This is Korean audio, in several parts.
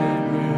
Amen.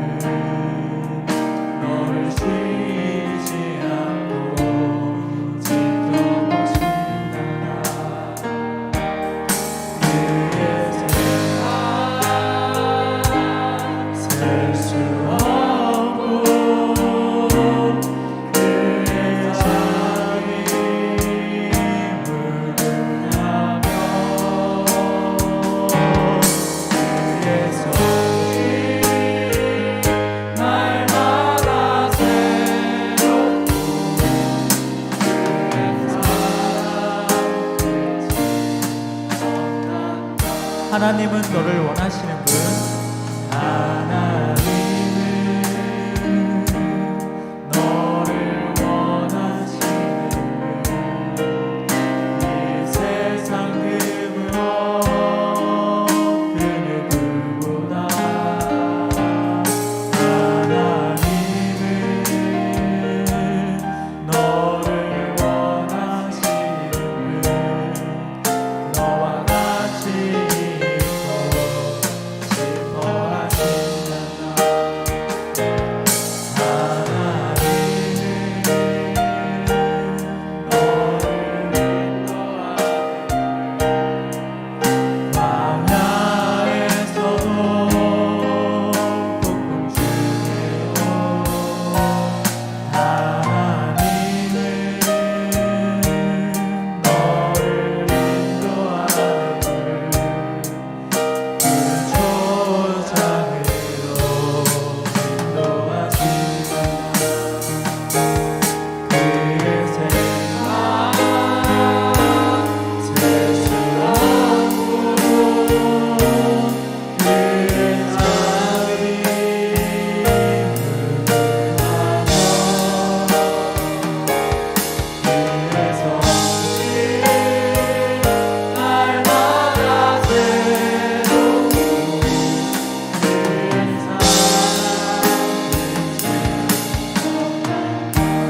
하나님은 너를 원하시는 분. 하나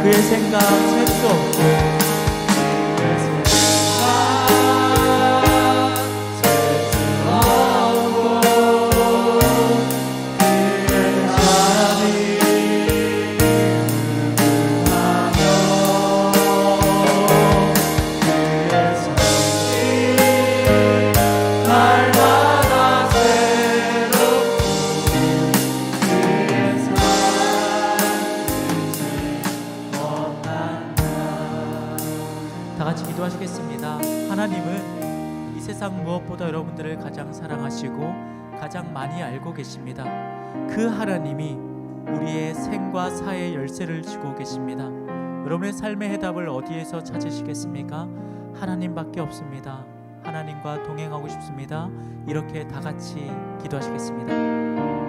그의 생각 셀수 없고 기도하시겠습니다. 하나님은 이 세상 무엇보다 여러분들을 가장 사랑하시고 가장 많이 알고 계십니다. 그 하나님이 우리의 생과 사의 열쇠를 쥐고 계십니다. 여러분의 삶의 해답을 어디에서 찾으시겠습니까? 하나님밖에 없습니다. 하나님과 동행하고 싶습니다. 이렇게 다 같이 기도하시겠습니다.